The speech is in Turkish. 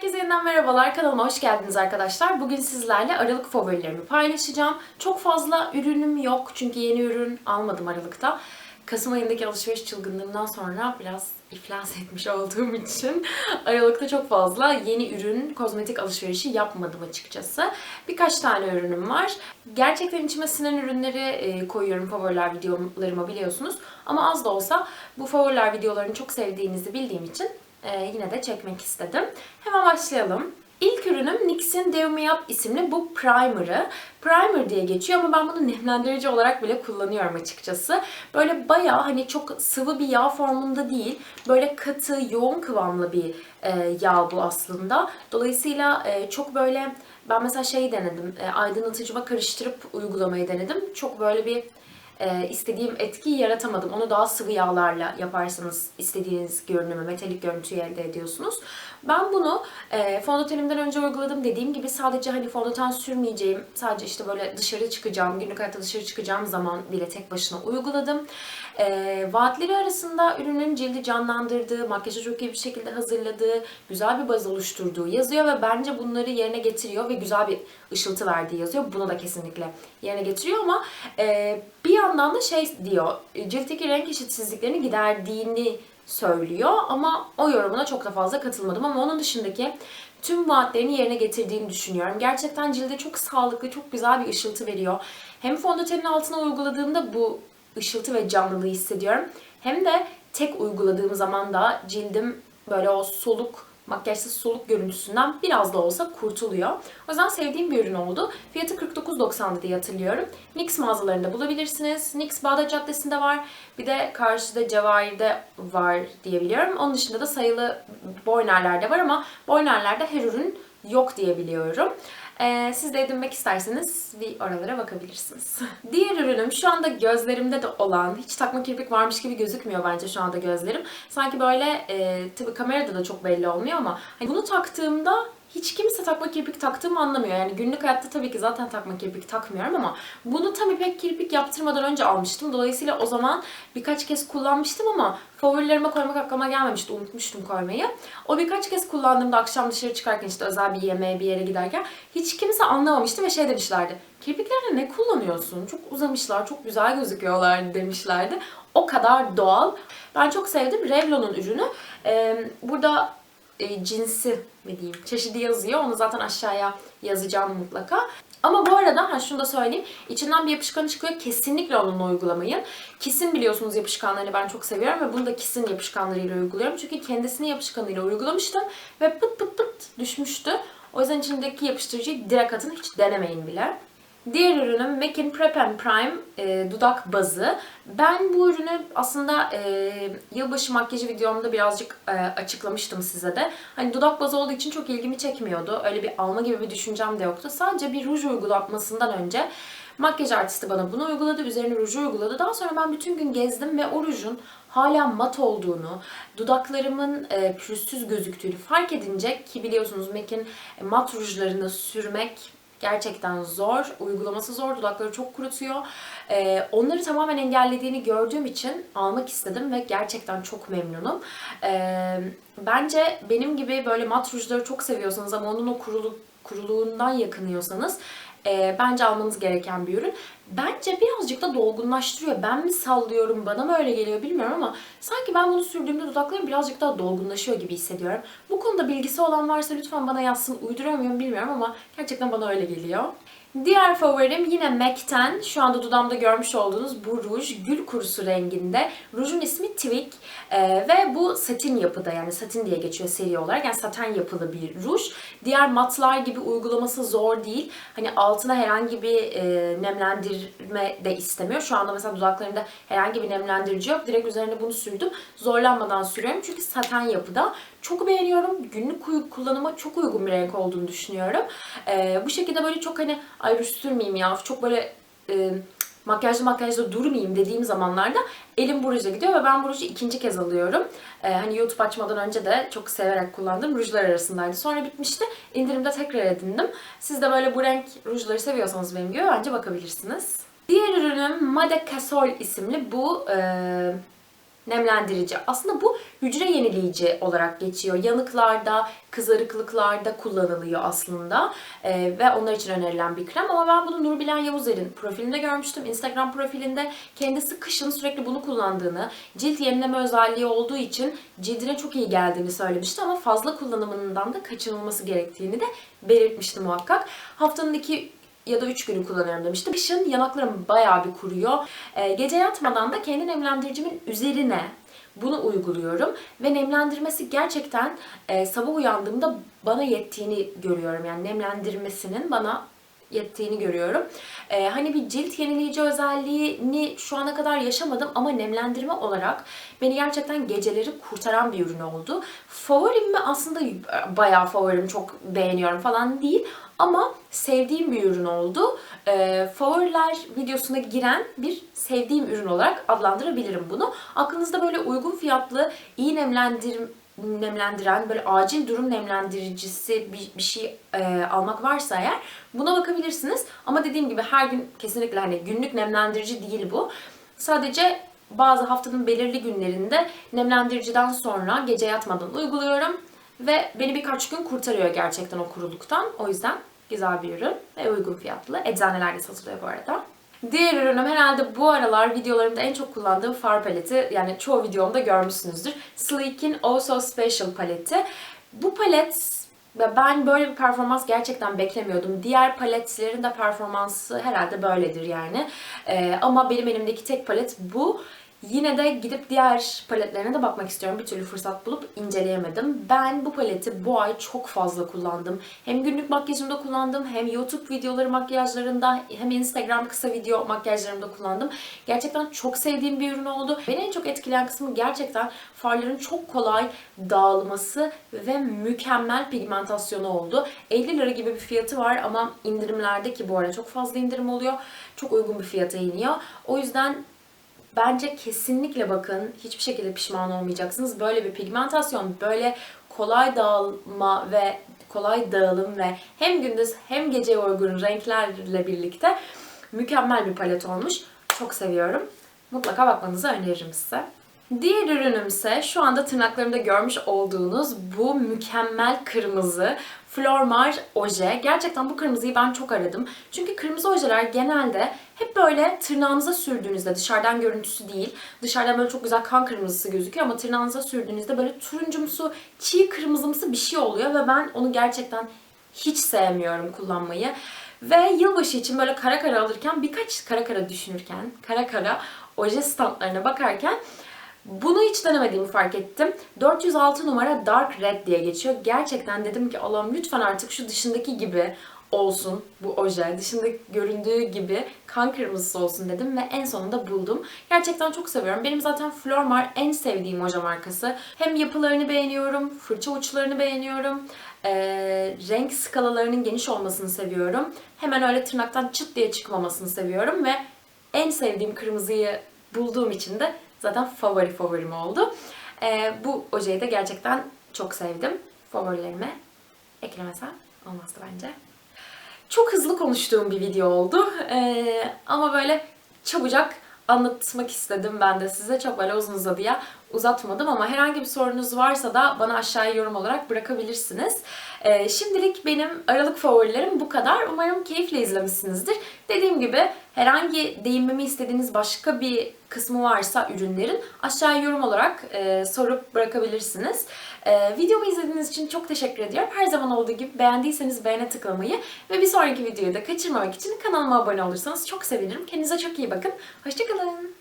Herkese yeniden merhabalar. Kanalıma hoş geldiniz arkadaşlar. Bugün sizlerle Aralık favorilerimi paylaşacağım. Çok fazla ürünüm yok çünkü yeni ürün almadım Aralık'ta. Kasım ayındaki alışveriş çılgınlığından sonra biraz iflas etmiş olduğum için Aralık'ta çok fazla yeni ürün, kozmetik alışverişi yapmadım açıkçası. Birkaç tane ürünüm var. Gerçekten içime sinen ürünleri e, koyuyorum favoriler videolarıma biliyorsunuz. Ama az da olsa bu favoriler videolarını çok sevdiğinizi bildiğim için e, yine de çekmek istedim. Hemen başlayalım. İlk ürünüm NYX'in Dew Me Up isimli bu primer'ı. Primer diye geçiyor ama ben bunu nemlendirici olarak bile kullanıyorum açıkçası. Böyle bayağı hani çok sıvı bir yağ formunda değil. Böyle katı, yoğun kıvamlı bir e, yağ bu aslında. Dolayısıyla e, çok böyle ben mesela şey denedim. E, aydınlatıcıma karıştırıp uygulamayı denedim. Çok böyle bir e, istediğim etkiyi yaratamadım. Onu daha sıvı yağlarla yaparsanız istediğiniz görünümü, metalik görüntüyü elde ediyorsunuz. Ben bunu e, fondötenimden önce uyguladım. Dediğim gibi sadece hani fondöten sürmeyeceğim, sadece işte böyle dışarı çıkacağım, günlük hayatta dışarı çıkacağım zaman bile tek başına uyguladım. E, vaatleri arasında ürünün cildi canlandırdığı, makyajı çok iyi bir şekilde hazırladığı, güzel bir baz oluşturduğu yazıyor ve bence bunları yerine getiriyor ve güzel bir ışıltı verdiği yazıyor. Bunu da kesinlikle yerine getiriyor ama e, bir yandan da şey diyor, ciltteki renk eşitsizliklerini giderdiğini söylüyor ama o yorumuna çok da fazla katılmadım ama onun dışındaki tüm vaatlerini yerine getirdiğini düşünüyorum. Gerçekten cilde çok sağlıklı, çok güzel bir ışıltı veriyor. Hem fondötenin altına uyguladığımda bu ışıltı ve canlılığı hissediyorum. Hem de tek uyguladığım zaman da cildim böyle o soluk, makyajsız soluk görüntüsünden biraz da olsa kurtuluyor. O yüzden sevdiğim bir ürün oldu. Fiyatı 49.90'dı diye hatırlıyorum. NYX mağazalarında bulabilirsiniz. NYX Bağdat Caddesi'nde var. Bir de karşıda Cevahir'de var diye biliyorum. Onun dışında da sayılı Boyner'lerde var ama Boyner'lerde her ürün yok diye biliyorum. Ee, siz de edinmek isterseniz bir oralara bakabilirsiniz. Diğer ürünüm şu anda gözlerimde de olan, hiç takma kirpik varmış gibi gözükmüyor bence şu anda gözlerim. Sanki böyle e, tabii kamerada da çok belli olmuyor ama hani bunu taktığımda hiç kimse takma kirpik taktığımı anlamıyor. Yani günlük hayatta tabii ki zaten takma kirpik takmıyorum ama bunu tam ipek kirpik yaptırmadan önce almıştım. Dolayısıyla o zaman birkaç kez kullanmıştım ama favorilerime koymak aklıma gelmemişti. Unutmuştum koymayı. O birkaç kez kullandığımda akşam dışarı çıkarken işte özel bir yemeğe bir yere giderken hiç kimse anlamamıştı ve şey demişlerdi. Kirpiklerde ne kullanıyorsun? Çok uzamışlar, çok güzel gözüküyorlar demişlerdi. O kadar doğal. Ben çok sevdim. Revlon'un ürünü. Ee, burada e, cinsi mi diyeyim çeşidi yazıyor. Onu zaten aşağıya yazacağım mutlaka. Ama bu arada ha şunu da söyleyeyim. İçinden bir yapışkanı çıkıyor. Kesinlikle onunla uygulamayın. Kisin biliyorsunuz yapışkanlarını ben çok seviyorum ve bunu da Kisin yapışkanlarıyla uyguluyorum. Çünkü kendisini yapışkanıyla uygulamıştım ve pıt pıt pıt düşmüştü. O yüzden içindeki yapıştırıcıyı direkt atın. Hiç denemeyin bile. Diğer ürünüm MAC'in Prep and Prime e, dudak bazı. Ben bu ürünü aslında e, yılbaşı makyajı videomda birazcık e, açıklamıştım size de. Hani dudak bazı olduğu için çok ilgimi çekmiyordu. Öyle bir alma gibi bir düşüncem de yoktu. Sadece bir ruj uygulatmasından önce makyaj artisti bana bunu uyguladı. Üzerine ruju uyguladı. Daha sonra ben bütün gün gezdim ve o rujun hala mat olduğunu, dudaklarımın e, pürüzsüz gözüktüğünü fark edince ki biliyorsunuz MAC'in mat rujlarını sürmek gerçekten zor. Uygulaması zor. Dudakları çok kurutuyor. Ee, onları tamamen engellediğini gördüğüm için almak istedim ve gerçekten çok memnunum. Ee, bence benim gibi böyle mat rujları çok seviyorsanız ama onun o kurulu, kuruluğundan yakınıyorsanız e, bence almanız gereken bir ürün. Bence birazcık da dolgunlaştırıyor. Ben mi sallıyorum, bana mı öyle geliyor bilmiyorum ama sanki ben bunu sürdüğümde dudaklarım birazcık daha dolgunlaşıyor gibi hissediyorum. Bu konuda bilgisi olan varsa lütfen bana yazsın. Uyduruyor muyum bilmiyorum ama gerçekten bana öyle geliyor. Diğer favorim yine MAC'ten şu anda dudamda görmüş olduğunuz bu ruj gül kurusu renginde. Rujun ismi Twig ee, ve bu satin yapıda yani satin diye geçiyor seri olarak yani saten yapılı bir ruj. Diğer matlar gibi uygulaması zor değil. Hani altına herhangi bir e, nemlendirme de istemiyor. Şu anda mesela dudaklarımda herhangi bir nemlendirici yok. Direkt üzerine bunu sürdüm. Zorlanmadan sürüyorum çünkü saten yapıda. Çok beğeniyorum. Günlük kullanıma çok uygun bir renk olduğunu düşünüyorum. Ee, bu şekilde böyle çok hani ay sürmeyeyim ya çok böyle e, makyajlı makyajlı durmayayım dediğim zamanlarda elim bu ruja gidiyor ve ben bu ruju ikinci kez alıyorum. Ee, hani YouTube açmadan önce de çok severek kullandığım rujlar arasındaydı. Sonra bitmişti. İndirimde tekrar edindim. Siz de böyle bu renk rujları seviyorsanız benim gibi bence bakabilirsiniz. Diğer ürünüm Made Casol isimli bu e, nemlendirici. Aslında bu hücre yenileyici olarak geçiyor. Yanıklarda, kızarıklıklarda kullanılıyor aslında. Ee, ve onlar için önerilen bir krem. Ama ben bunu Nurbilen Yavuzer'in profilinde görmüştüm. Instagram profilinde kendisi kışın sürekli bunu kullandığını, cilt yenileme özelliği olduğu için cildine çok iyi geldiğini söylemişti. Ama fazla kullanımından da kaçınılması gerektiğini de belirtmişti muhakkak. Haftanın iki ya da 3 günü kullanıyorum demiştim. Kışın yanaklarım bayağı bir kuruyor. Ee, gece yatmadan da kendi nemlendiricimin üzerine bunu uyguluyorum ve nemlendirmesi gerçekten e, sabah uyandığımda bana yettiğini görüyorum. Yani nemlendirmesinin bana yettiğini görüyorum. Ee, hani bir cilt yenileyici özelliğini şu ana kadar yaşamadım ama nemlendirme olarak beni gerçekten geceleri kurtaran bir ürün oldu. Favorim mi? Aslında bayağı favorim, çok beğeniyorum falan değil. Ama sevdiğim bir ürün oldu. Ee, favoriler videosuna giren bir sevdiğim ürün olarak adlandırabilirim bunu. Aklınızda böyle uygun fiyatlı, iyi nemlendir nemlendiren, böyle acil durum nemlendiricisi bir, bir şey e, almak varsa eğer buna bakabilirsiniz. Ama dediğim gibi her gün kesinlikle hani günlük nemlendirici değil bu. Sadece bazı haftanın belirli günlerinde nemlendiriciden sonra gece yatmadan uyguluyorum. Ve beni birkaç gün kurtarıyor gerçekten o kuruluktan. O yüzden güzel bir ürün ve uygun fiyatlı. Eczanelerde satılıyor bu arada. Diğer ürünüm herhalde bu aralar videolarımda en çok kullandığım far paleti. Yani çoğu videomda görmüşsünüzdür. Sleek'in Oh So Special paleti. Bu palet ben böyle bir performans gerçekten beklemiyordum. Diğer paletlerin de performansı herhalde böyledir yani. Ee, ama benim elimdeki tek palet bu. Yine de gidip diğer paletlerine de bakmak istiyorum. Bir türlü fırsat bulup inceleyemedim. Ben bu paleti bu ay çok fazla kullandım. Hem günlük makyajımda kullandım, hem YouTube videoları makyajlarında, hem Instagram kısa video makyajlarımda kullandım. Gerçekten çok sevdiğim bir ürün oldu. Beni en çok etkileyen kısmı gerçekten farların çok kolay dağılması ve mükemmel pigmentasyonu oldu. 50 lira gibi bir fiyatı var ama indirimlerde ki bu arada çok fazla indirim oluyor. Çok uygun bir fiyata iniyor. O yüzden Bence kesinlikle bakın. Hiçbir şekilde pişman olmayacaksınız. Böyle bir pigmentasyon, böyle kolay dağılma ve kolay dağılım ve hem gündüz hem gece uygun renklerle birlikte mükemmel bir palet olmuş. Çok seviyorum. Mutlaka bakmanızı öneririm size. Diğer ürünüm ise şu anda tırnaklarımda görmüş olduğunuz bu mükemmel kırmızı Flormar oje. Gerçekten bu kırmızıyı ben çok aradım. Çünkü kırmızı ojeler genelde hep böyle tırnağınıza sürdüğünüzde dışarıdan görüntüsü değil. Dışarıdan böyle çok güzel kan kırmızısı gözüküyor ama tırnağınıza sürdüğünüzde böyle turuncumsu, çiğ kırmızımsı bir şey oluyor ve ben onu gerçekten hiç sevmiyorum kullanmayı. Ve yılbaşı için böyle kara kara alırken birkaç kara kara düşünürken, kara kara oje standlarına bakarken bunu hiç denemediğimi fark ettim. 406 numara Dark Red diye geçiyor. Gerçekten dedim ki Allah'ım lütfen artık şu dışındaki gibi olsun bu oje. Dışında göründüğü gibi kan kırmızısı olsun dedim ve en sonunda buldum. Gerçekten çok seviyorum. Benim zaten Flormar en sevdiğim oje markası. Hem yapılarını beğeniyorum, fırça uçlarını beğeniyorum. Ee, renk skalalarının geniş olmasını seviyorum. Hemen öyle tırnaktan çıt diye çıkmamasını seviyorum ve en sevdiğim kırmızıyı bulduğum için de zaten favori favorim oldu. Ee, bu ojeyi de gerçekten çok sevdim. Favorilerime eklemesem olmazdı bence. Çok hızlı konuştuğum bir video oldu. Ee, ama böyle çabucak anlatmak istedim ben de size. Çok böyle uzun uzadıya uzatmadım ama herhangi bir sorunuz varsa da bana aşağıya yorum olarak bırakabilirsiniz. Ee, şimdilik benim Aralık favorilerim bu kadar. Umarım keyifle izlemişsinizdir. Dediğim gibi herhangi değinmemi istediğiniz başka bir kısmı varsa ürünlerin aşağıya yorum olarak e, sorup bırakabilirsiniz. E, videomu izlediğiniz için çok teşekkür ediyorum. Her zaman olduğu gibi beğendiyseniz beğene tıklamayı ve bir sonraki videoyu da kaçırmamak için kanalıma abone olursanız çok sevinirim. Kendinize çok iyi bakın. Hoşçakalın.